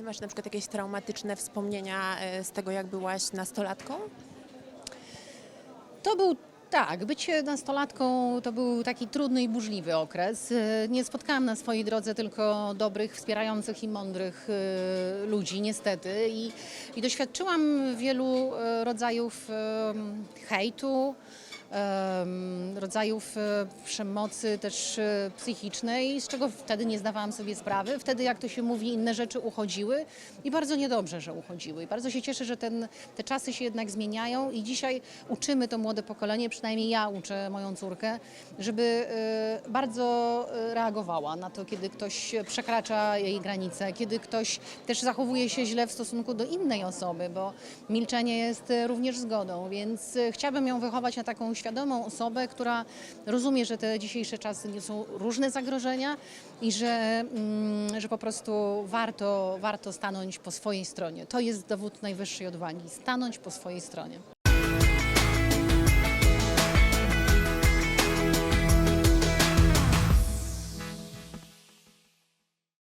Ty masz na przykład jakieś traumatyczne wspomnienia e, z tego, jak byłaś nastolatką? To był tak, bycie nastolatką to był taki trudny i burzliwy okres. E, Nie spotkałam na swojej drodze tylko dobrych, wspierających i mądrych e, ludzi, niestety. I, i doświadczyłam wielu rodzajów hejtu, rodzajów e, przemocy też e, psychicznej, z czego wtedy nie zdawałam sobie sprawy. Wtedy, jak to się mówi, inne rzeczy uchodziły i bardzo niedobrze, że uchodziły. I bardzo się cieszę, że ten, te czasy się jednak zmieniają i dzisiaj uczymy to młode pokolenie, przynajmniej ja uczę moją córkę, żeby e, bardzo reagowała na to, kiedy ktoś przekracza jej granice, kiedy ktoś też zachowuje się źle w stosunku do innej osoby, bo milczenie jest również zgodą, więc chciałabym ją wychować na taką świadomą osobę, która rozumie, że te dzisiejsze czasy nie są różne zagrożenia i że, mm, że po prostu warto, warto stanąć po swojej stronie. To jest dowód najwyższej odwagi, stanąć po swojej stronie.